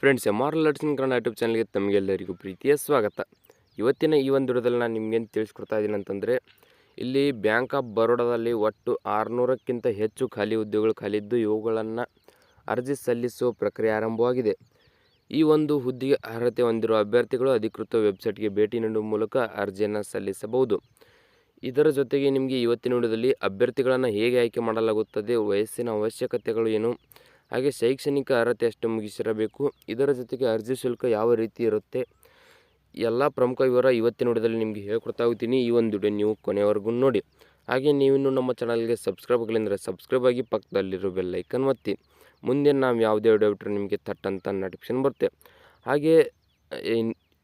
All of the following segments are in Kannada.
ಫ್ರೆಂಡ್ಸ್ ಎಂ ಆರ್ ಲಟ್ಸಿನ್ ಕನ್ನಡ ಯೂಟ್ಯೂಬ್ ಚಾನಲ್ಗೆ ತಮಗೆಲ್ಲರಿಗೂ ಪ್ರೀತಿಯ ಸ್ವಾಗತ. ಇವತ್ತಿನ ಈ ಒಂದು ವಿಡಿಯೋದಲ್ಲಿ ನಾನು ನಿಮ್ಗೇನು ತಿಳಿಸ್ಕೊಡ್ತಾ ಇದ್ದೀನಿ ಅಂತಂದರೆ, ಇಲ್ಲಿ ಬ್ಯಾಂಕ್ ಆಫ್ ಬರೋಡಾದಲ್ಲಿ ಒಟ್ಟು ಆರುನೂರಕ್ಕಿಂತ ಹೆಚ್ಚು ಖಾಲಿ ಹುದ್ದೆಗಳು ಖಾಲಿ ಇದ್ದು ಇವುಗಳನ್ನು ಅರ್ಜಿ ಸಲ್ಲಿಸುವ ಪ್ರಕ್ರಿಯೆ ಆರಂಭವಾಗಿದೆ. ಈ ಒಂದು ಹುದ್ದೆಗೆ ಅರ್ಹತೆ ಹೊಂದಿರುವ ಅಭ್ಯರ್ಥಿಗಳು ಅಧಿಕೃತ ವೆಬ್ಸೈಟ್ಗೆ ಭೇಟಿ ನೀಡುವ ಮೂಲಕ ಅರ್ಜಿಯನ್ನು ಸಲ್ಲಿಸಬಹುದು. ಇದರ ಜೊತೆಗೆ ನಿಮಗೆ ಇವತ್ತಿನ ವಿಡಿಯೋದಲ್ಲಿ ಅಭ್ಯರ್ಥಿಗಳನ್ನು ಹೇಗೆ ಆಯ್ಕೆ ಮಾಡಲಾಗುತ್ತದೆ, ವಯಸ್ಸಿನ ಅವಶ್ಯಕತೆಗಳು ಏನು ಹಾಗೆ ಶೈಕ್ಷಣಿಕ ಅರ್ಹತೆ ಎಷ್ಟು ಮುಗಿಸಿರಬೇಕು. ಇದರ ಜೊತೆಗೆ ಅರ್ಜಿ ಶುಲ್ಕ ಯಾವ ರೀತಿ ಇರುತ್ತೆ? ಎಲ್ಲ ಪ್ರಮುಖ ವಿವರ ಇವತ್ತಿನ ವಿಡಿಯೋದಲ್ಲಿ ನಿಮಗೆ ಹೇಳ್ಕೊಡ್ತಾ ಹೋಗ್ತೀನಿ. ಈ ಒಂದು ವಿಡಿಯೋ ನೀವು ಕೊನೆವರೆಗೂ ನೋಡಿ. ಹಾಗೆ ನೀವಿನ್ನೂ ನಮ್ಮ ಚಾನಲ್ಗೆ ಸಬ್ಸ್ಕ್ರೈಬ್ ಆಗಲಿಂದರೆ ಸಬ್ಸ್ಕ್ರೈಬ್ ಆಗಿ ಪಕ್ಕದಲ್ಲಿರೋ ಬೆಲ್ಲೈಕನ್ ಒತ್ತಿ. ಮುಂದೆ ನಾವು ಯಾವುದೇ ವಿಡಿಯೋ ಬಿಟ್ಟರೆ ನಿಮಗೆ ಥಟ್ ಅಂತ ನೋಟಿಫಿಕೇಶನ್ ಬರುತ್ತೆ. ಹಾಗೆ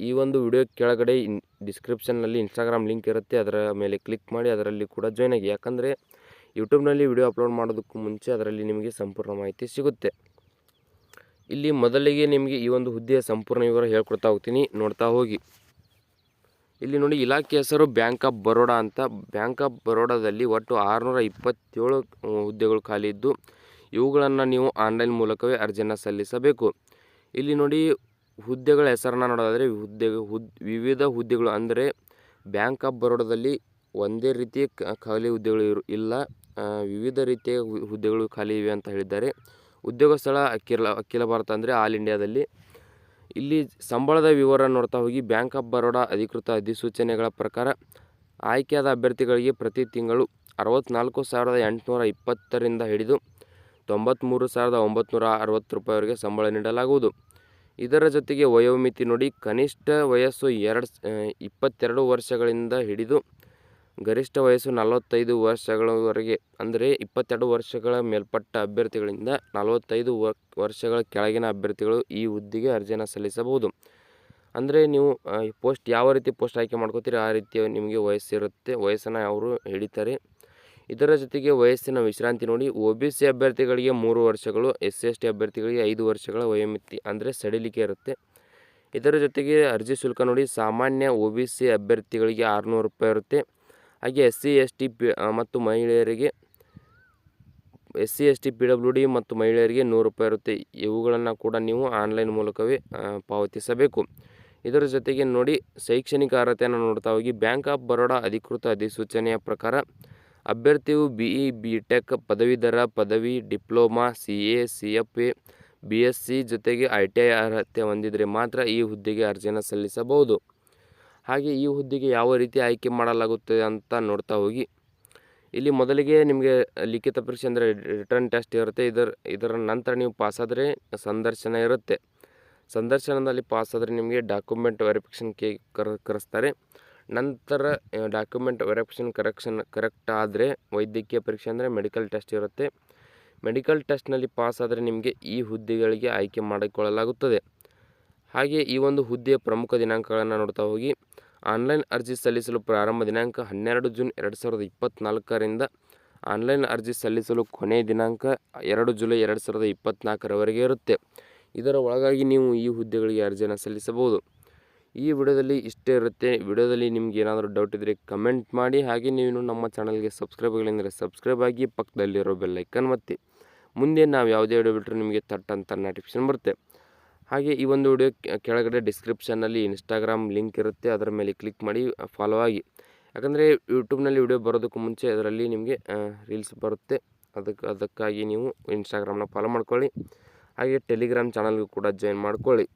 ಈ ಒಂದು ವಿಡಿಯೋ ಕೆಳಗಡೆ ಇನ್ ಡಿಸ್ಕ್ರಿಪ್ಷನ್ನಲ್ಲಿ ಇನ್ಸ್ಟಾಗ್ರಾಮ್ ಲಿಂಕ್ ಇರುತ್ತೆ. ಅದರ ಮೇಲೆ ಕ್ಲಿಕ್ ಮಾಡಿ, ಅದರಲ್ಲಿ ಕೂಡ ಜಾಯ್ನ್ ಆಗಿ. ಯಾಕಂದರೆ ಯೂಟ್ಯೂಬ್ನಲ್ಲಿ ವಿಡಿಯೋ ಅಪ್ಲೋಡ್ ಮಾಡೋದಕ್ಕೂ ಮುಂಚೆ ಅದರಲ್ಲಿ ನಿಮಗೆ ಸಂಪೂರ್ಣ ಮಾಹಿತಿ ಸಿಗುತ್ತೆ. ಇಲ್ಲಿ ಮೊದಲಿಗೆ ನಿಮಗೆ ಈ ಒಂದು ಹುದ್ದೆಯ ಸಂಪೂರ್ಣ ವಿವರ ಹೇಳ್ಕೊಡ್ತಾ ಹೋಗ್ತೀನಿ. ನೋಡ್ತಾ ಹೋಗಿ. ಇಲ್ಲಿ ನೋಡಿ, ಇಲಾಖೆ ಹೆಸರು ಬ್ಯಾಂಕ್ ಆಫ್ ಬರೋಡಾ ಅಂತ. ಬ್ಯಾಂಕ್ ಆಫ್ ಬರೋಡಾದಲ್ಲಿ ಒಟ್ಟು ಆರುನೂರ ಇಪ್ಪತ್ತೇಳು ಹುದ್ದೆಗಳು ಖಾಲಿ ಇದ್ದು, ಇವುಗಳನ್ನು ನೀವು ಆನ್ಲೈನ್ ಮೂಲಕವೇ ಅರ್ಜಿಯನ್ನು ಸಲ್ಲಿಸಬೇಕು. ಇಲ್ಲಿ ನೋಡಿ, ಹುದ್ದೆಗಳ ಹೆಸರನ್ನು ನೋಡೋದಾದರೆ ಹುದ್ದೆ ಹುದ್, ವಿವಿಧ ಹುದ್ದೆಗಳು ಅಂದರೆ ಬ್ಯಾಂಕ್ ಆಫ್ ಬರೋಡಾದಲ್ಲಿ ಒಂದೇ ರೀತಿಯ ಖಾಲಿ ಹುದ್ದೆಗಳು ಇರು, ಇಲ್ಲ ವಿವಿಧ ರೀತಿಯ ಹುದ್ದೆಗಳು ಖಾಲಿ ಇವೆ ಅಂತ ಹೇಳಿದ್ದಾರೆ. ಉದ್ಯೋಗ ಸ್ಥಳ ಅಖಿಲ ಅಖಿಲ ಭಾರತ ಅಂದರೆ ಆಲ್ ಇಂಡಿಯಾದಲ್ಲಿ. ಇಲ್ಲಿ ಸಂಬಳದ ವಿವರ ನೋಡ್ತಾ ಹೋಗಿ, ಬ್ಯಾಂಕ್ ಆಫ್ ಬರೋಡಾ ಅಧಿಕೃತ ಅಧಿಸೂಚನೆಗಳ ಪ್ರಕಾರ ಆಯ್ಕೆಯಾದ ಅಭ್ಯರ್ಥಿಗಳಿಗೆ ಪ್ರತಿ ತಿಂಗಳು ಅರವತ್ತ್ನಾಲ್ಕು ಸಾವಿರದ ಎಂಟುನೂರ ಇಪ್ಪತ್ತರಿಂದ ಹಿಡಿದು ತೊಂಬತ್ತ್ಮೂರು ಸಾವಿರದ ಒಂಬತ್ನೂರ ಅರವತ್ತು ರೂಪಾಯಿವರೆಗೆ ಸಂಬಳ ನೀಡಲಾಗುವುದು. ಇದರ ಜೊತೆಗೆ ವಯೋಮಿತಿ ನೋಡಿ ಕನಿಷ್ಠ ವಯಸ್ಸು ಎರಡು ಇಪ್ಪತ್ತೆರಡು ವರ್ಷಗಳಿಂದ ಹಿಡಿದು ಗರಿಷ್ಠ ವಯಸ್ಸು ನಲವತ್ತೈದು ವರ್ಷಗಳವರೆಗೆ, ಅಂದರೆ ಇಪ್ಪತ್ತೆರಡು ವರ್ಷಗಳ ಮೇಲ್ಪಟ್ಟ ಅಭ್ಯರ್ಥಿಗಳಿಂದ ನಲವತ್ತೈದು ವರ್, ವರ್ಷಗಳ ಕೆಳಗಿನ ಅಭ್ಯರ್ಥಿಗಳು ಈ ಹುದ್ದೆಗೆ ಅರ್ಜಿಯನ್ನು ಸಲ್ಲಿಸಬಹುದು. ಅಂದರೆ ನೀವು ಪೋಸ್ಟ್ ಯಾವ ರೀತಿ ಪೋಸ್ಟ್ ಆಯ್ಕೆ ಮಾಡ್ಕೋತೀರಿ, ಆ ರೀತಿಯ ನಿಮಗೆ ವಯಸ್ಸಿರುತ್ತೆ, ವಯಸ್ಸನ್ನು ಅವರು ಹಿಡಿತಾರೆ ಇದರ ಜೊತೆಗೆ ವಯಸ್ಸಿನ ವಿಶ್ರಾಂತಿ ನೋಡಿ, ಒ ಬಿ ಸಿ ಅಭ್ಯರ್ಥಿಗಳಿಗೆ ಮೂರು ವರ್ಷಗಳು, ಎಸ್ ಎಸ್ ಟಿ ಅಭ್ಯರ್ಥಿಗಳಿಗೆ ಐದು ವರ್ಷಗಳ ವಯೋಮಿತಿ, ಅಂದರೆ ಸಡಿಲಿಕೆ ಇರುತ್ತೆ. ಇದರ ಜೊತೆಗೆ ಅರ್ಜಿ ಶುಲ್ಕ ನೋಡಿ, ಸಾಮಾನ್ಯ ಒ ಬಿ ಸಿ ಅಭ್ಯರ್ಥಿಗಳಿಗೆ ಆರುನೂರು ರೂಪಾಯಿ ಇರುತ್ತೆ. ಹಾಗೆ S C S T P ಮತ್ತು ಮಹಿಳೆಯರಿಗೆ S C S T, P W D ಮತ್ತು ಮಹಿಳೆಯರಿಗೆ ನೂರು ರೂಪಾಯಿ ಇರುತ್ತೆ. ಇವುಗಳನ್ನು ಕೂಡ ನೀವು ಆನ್ಲೈನ್ ಮೂಲಕವೇ ಪಾವತಿಸಬೇಕು. ಇದರ ಜೊತೆಗೆ ನೋಡಿ ಶೈಕ್ಷಣಿಕ ಅರ್ಹತೆಯನ್ನು ನೋಡ್ತಾ ಹೋಗಿ. ಬ್ಯಾಂಕ್ ಆಫ್ ಬರೋಡಾ ಅಧಿಕೃತ ಅಧಿಸೂಚನೆಯ ಪ್ರಕಾರ ಅಭ್ಯರ್ಥಿಯು ಬಿ ಇ ಬಿ ಟೆಕ್ ಪದವೀಧರ ಪದವಿ, diploma, C A, C F A, B S C ಜೊತೆಗೆ ಐ ಟಿ ಐ ಅರ್ಹತೆ ಹೊಂದಿದರೆ ಮಾತ್ರ ಈ ಹುದ್ದೆಗೆ ಅರ್ಜಿಯನ್ನು ಸಲ್ಲಿಸಬಹುದು. ಹಾಗೆ ಈ ಹುದ್ದೆಗೆ ಯಾವ ರೀತಿ ಆಯ್ಕೆ ಮಾಡಲಾಗುತ್ತದೆ ಅಂತ ನೋಡ್ತಾ ಹೋಗಿ. ಇಲ್ಲಿ ಮೊದಲಿಗೆ ನಿಮಗೆ ಲಿಖಿತ ಪರೀಕ್ಷೆ ಅಂದರೆ ರಿಟರ್ನ್ ಟೆಸ್ಟ್ ಇರುತ್ತೆ. ಇದರ ಇದರ ನಂತರ ನೀವು ಪಾಸಾದರೆ ಸಂದರ್ಶನ ಇರುತ್ತೆ. ಸಂದರ್ಶನದಲ್ಲಿ ಪಾಸಾದರೆ ನಿಮಗೆ ಡಾಕ್ಯುಮೆಂಟ್ ವೆರಿಫಿಕೇಷನ್ ಕೆ, ಕರ್, ಕರೆಸ್ತಾರೆ. ನಂತರ ಡಾಕ್ಯುಮೆಂಟ್ ವೆರಿಫಿಕೇಷನ್ ಕರೆಕ್ಷನ್ ಕರೆಕ್ಟ್ ಆದರೆ ವೈದ್ಯಕೀಯ ಪರೀಕ್ಷೆ ಅಂದರೆ ಮೆಡಿಕಲ್ ಟೆಸ್ಟ್ ಇರುತ್ತೆ. ಮೆಡಿಕಲ್ ಟೆಸ್ಟ್ನಲ್ಲಿ ಪಾಸಾದರೆ ನಿಮಗೆ ಈ ಹುದ್ದೆಗಳಿಗೆ ಆಯ್ಕೆ ಮಾಡಿಕೊಳ್ಳಲಾಗುತ್ತದೆ. ಹಾಗೆ ಈ ಒಂದು ಹುದ್ದೆಯ ಪ್ರಮುಖ ದಿನಾಂಕಗಳನ್ನು ನೋಡ್ತಾ ಹೋಗಿ. ಆನ್ಲೈನ್ ಅರ್ಜಿ ಸಲ್ಲಿಸಲು ಪ್ರಾರಂಭ ದಿನಾಂಕ ಹನ್ನೆರಡು ಜೂನ್ ಎರಡು ಸಾವಿರದ ಇಪ್ಪತ್ತ್ನಾಲ್ಕರಿಂದ ಆನ್ಲೈನ್ ಅರ್ಜಿ ಸಲ್ಲಿಸಲು ಕೊನೆಯ ದಿನಾಂಕ ಎರಡು ಜುಲೈ ಎರಡು ಸಾವಿರದ ಇಪ್ಪತ್ತ್ನಾಲ್ಕರವರೆಗೆ ಇರುತ್ತೆ. ಇದರ ಒಳಗಾಗಿ ನೀವು ಈ ಹುದ್ದೆಗಳಿಗೆ ಅರ್ಜಿಯನ್ನು ಸಲ್ಲಿಸಬಹುದು. ಈ ವಿಡಿಯೋದಲ್ಲಿ ಇಷ್ಟೇ ಇರುತ್ತೆ. ವಿಡಿಯೋದಲ್ಲಿ ನಿಮ್ಗೆ ಏನಾದರೂ ಡೌಟ್ ಇದ್ದರೆ ಕಮೆಂಟ್ ಮಾಡಿ. ಹಾಗೆ ನೀವು ನಮ್ಮ ಚಾನಲ್ಗೆ ಸಬ್ಸ್ಕ್ರೈಬ್ಗಳೆಂದರೆ ಸಬ್ಸ್ಕ್ರೈಬ್ ಆಗಿ ಪಕ್ಕದಲ್ಲಿರೋ ಬೆಲ್ಲೈಕನ್ ಒತ್ತಿ. ಮುಂದೆ ನಾವು ಯಾವುದೇ ವಿಡಿಯೋ ಬಿಟ್ಟರೆ ನಿಮಗೆ ತಟ್ಟಂತ ನೋಟಿಫಿಕೇಶನ್ ಬರುತ್ತೆ. ಹಾಗೆ ಈ ಒಂದು ವಿಡಿಯೋ ಕೆಳಗಡೆ ಡಿಸ್ಕ್ರಿಪ್ಷನ್ನಲ್ಲಿ ಇನ್ಸ್ಟಾಗ್ರಾಮ್ ಲಿಂಕ್ ಇರುತ್ತೆ. ಅದರ ಮೇಲೆ ಕ್ಲಿಕ್ ಮಾಡಿ ಫಾಲೋ ಆಗಿ. ಯಾಕಂದರೆ ಯೂಟ್ಯೂಬ್ನಲ್ಲಿ ವಿಡಿಯೋ ಬರೋದಕ್ಕೂ ಮುಂಚೆ ಅದರಲ್ಲಿ ನಿಮಗೆ ರೀಲ್ಸ್ ಬರುತ್ತೆ. ಅದಕ್ಕೆ ಅದಕ್ಕಾಗಿ ನೀವು ಇನ್ಸ್ಟಾಗ್ರಾಮ್ನ ಫಾಲೋ ಮಾಡ್ಕೊಳ್ಳಿ. ಹಾಗೆ ಟೆಲಿಗ್ರಾಮ್ ಚಾನಲ್ಗೂ ಕೂಡ ಜಾಯಿನ್ ಮಾಡ್ಕೊಳ್ಳಿ.